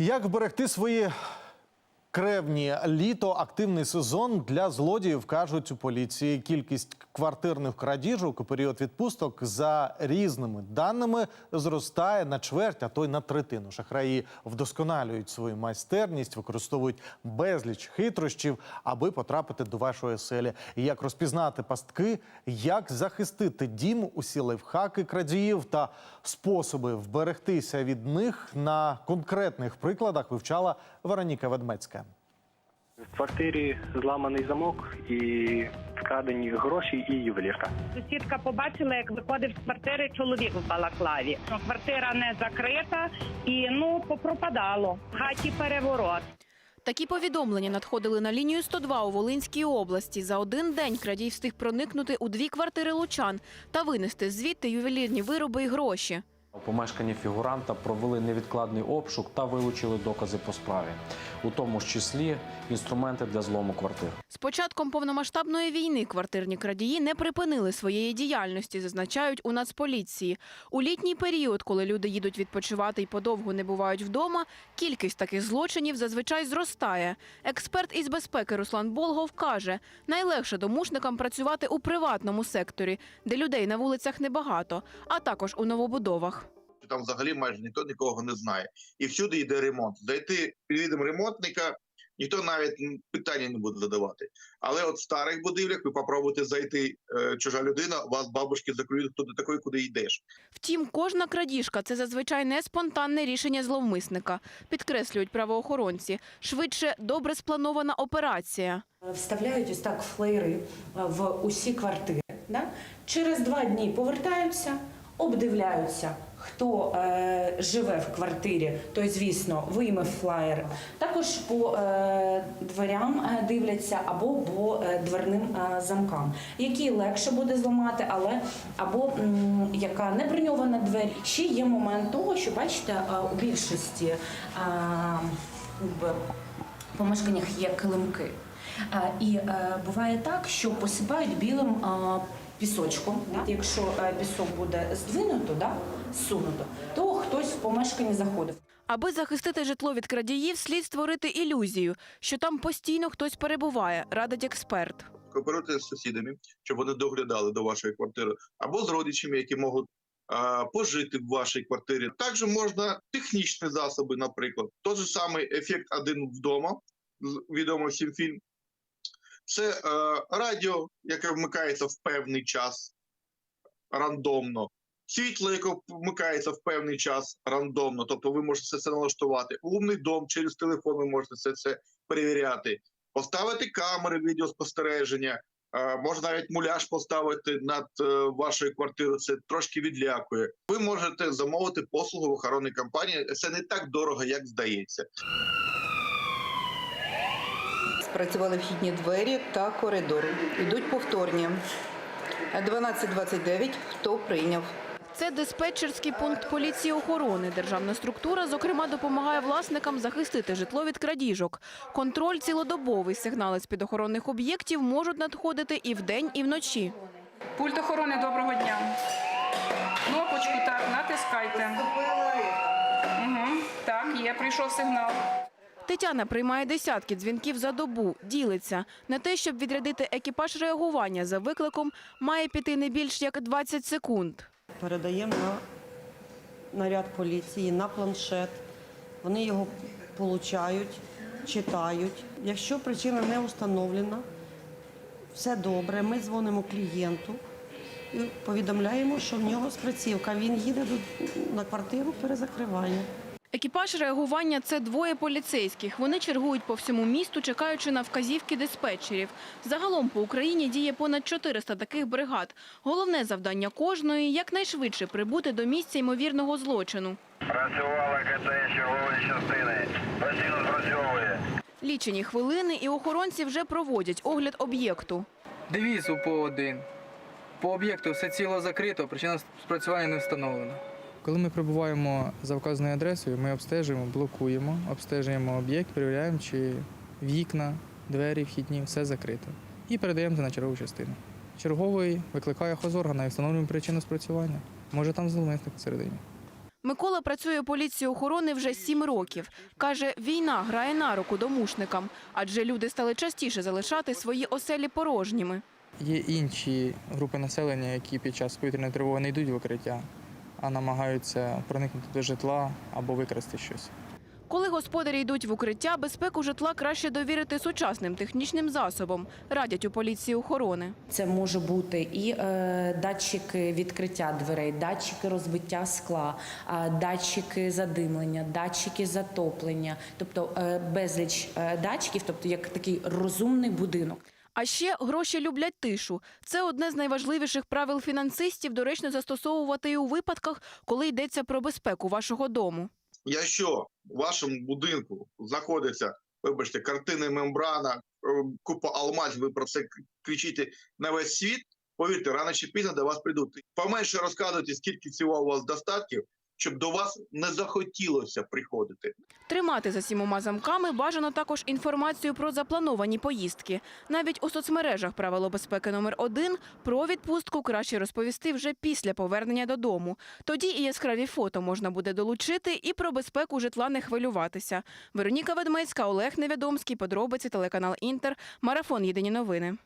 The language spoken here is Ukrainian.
Як вберегти свої кревні літо активний сезон для злодіїв кажуть у поліції. Кількість квартирних крадіжок у період відпусток за різними даними зростає на чверть, а то й на третину. Шахраї вдосконалюють свою майстерність, використовують безліч хитрощів, аби потрапити до вашої оселі. Як розпізнати пастки, як захистити дім, усі лайфхаки крадіїв та способи вберегтися від них на конкретних прикладах вивчала Вероніка Ведмецька. В квартирі зламаний замок і вкрадені гроші і ювелірка. Сусідка побачила, як виходив з квартири чоловік в балаклаві. Квартира не закрита і ну попропадало. В хаті переворот. Такі повідомлення надходили на лінію 102 у Волинській області. За один день крадій встиг проникнути у дві квартири лучан та винести звідти ювелірні вироби і гроші. У помешканні фігуранта провели невідкладний обшук та вилучили докази по справі, у тому ж числі інструменти для злому квартир. З початком повномасштабної війни квартирні крадії не припинили своєї діяльності, зазначають у Нацполіції. У літній період, коли люди їдуть відпочивати і подовго не бувають вдома, кількість таких злочинів зазвичай зростає. Експерт із безпеки Руслан Болгов каже, найлегше домушникам працювати у приватному секторі, де людей на вулицях небагато, а також у новобудовах. Там взагалі майже ніхто нікого не знає. І всюди йде ремонт. Зайти під відом ремонтника ніхто навіть питання не буде задавати. Але от в старих будівлях ви попробуйте зайти, е, чужа людина, вас бабушки закриють, хто ти такий, куди йдеш. Втім, кожна крадіжка це зазвичай не спонтанне рішення зловмисника, підкреслюють правоохоронці. Швидше добре спланована операція. Вставляють ось так флеєри в усі квартири. Да? Через два дні повертаються, обдивляються, хто е, живе в квартирі, той, звісно, вийме флаєр. Також по е, дверям е, дивляться або по е, дверним е, замкам, які легше буде зламати, але або м, яка не броньована двері. Ще є момент того, що бачите, е, у більшості е, в помешканнях є килимки. Е, І е, буває так, що посипають білим е, пісочком. Да? Якщо е, пісок буде здвинуто, да? зсунуто, то хтось в помешканні заходив. Аби захистити житло від крадіїв, слід створити ілюзію, що там постійно хтось перебуває, радить експерт. Кооперуйте з сусідами, щоб вони доглядали до вашої квартири, або з родичами, які можуть е, пожити в вашій квартирі. Також можна технічні засоби, наприклад, той же самий ефект один вдома, з- відомий всім фільм. Це е, радіо, яке вмикається в певний час рандомно. Світло, яке вмикається в певний час рандомно, тобто ви можете все це налаштувати. Умний дом через телефон ви можете все це перевіряти. Поставити камери відеоспостереження, е, можна навіть муляж поставити над е, вашою квартирою. Це трошки відлякує. Ви можете замовити послугу в охоронній компанії. Це не так дорого, як здається. Спрацювали вхідні двері та коридори. Йдуть повторні. 12.29. Хто прийняв? Це диспетчерський пункт поліції охорони. Державна структура, зокрема, допомагає власникам захистити житло від крадіжок. Контроль цілодобовий. Сигнали з підохоронних об'єктів можуть надходити і вдень, і вночі. Пульт охорони, доброго дня. Кнопочку так, натискайте. Угу, так, є, прийшов сигнал. Тетяна приймає десятки дзвінків за добу, ділиться. На те, щоб відрядити екіпаж реагування за викликом, має піти не більш як 20 секунд. передаємо на наряд поліції, на планшет. Вони його получають, читають. Якщо причина не встановлена, все добре, ми дзвонимо клієнту і повідомляємо, що в нього спрацівка. Він їде на квартиру перезакривання. Екіпаж реагування це двоє поліцейських. Вони чергують по всьому місту, чекаючи на вказівки диспетчерів. Загалом по Україні діє понад 400 таких бригад. Головне завдання кожної якнайшвидше прибути до місця ймовірного злочину. Працювала КТ чергової частини. Постійно спрацьовує. Лічені хвилини і охоронці вже проводять огляд об'єкту. Девіз УПО-1. По об'єкту все ціло закрито, причина спрацювання не встановлена. Коли ми прибуваємо за вказаною адресою, ми обстежуємо, блокуємо, обстежуємо об'єкт, перевіряємо, чи вікна, двері, вхідні, все закрито. І передаємо це на чергову частину. Черговий викликає хозоргана і встановлюємо причину спрацювання. Може там зловмисник всередині. Микола працює у поліції охорони вже сім років. Каже, війна грає на руку домушникам, адже люди стали частіше залишати свої оселі порожніми. Є інші групи населення, які під час повітряної тривоги не йдуть в укриття, а намагаються проникнути до житла або викрасти щось. Коли господарі йдуть в укриття, безпеку житла краще довірити сучасним технічним засобам, радять у поліції охорони. Це може бути і е, датчики відкриття дверей, датчики розбиття скла, е, датчики задимлення, датчики затоплення, тобто е, безліч е, датчиків, тобто як такий розумний будинок. А ще гроші люблять тишу. Це одне з найважливіших правил фінансистів, доречно застосовувати і у випадках, коли йдеться про безпеку вашого дому. Якщо в вашому будинку знаходиться, вибачте, картини мембрана, е, купа алмазів, ви про це кричите на весь світ, повірте, рано чи пізно до вас прийдуть. Поменше розказуйте, скільки всього у вас достатків, щоб до вас не захотілося приходити. Тримати за сімома замками бажано також інформацію про заплановані поїздки. Навіть у соцмережах правило безпеки номер один про відпустку краще розповісти вже після повернення додому. Тоді і яскраві фото можна буде долучити, і про безпеку житла не хвилюватися. Вероніка Ведмецька, Олег Невідомський, подробиці телеканал Інтер, марафон Єдині новини.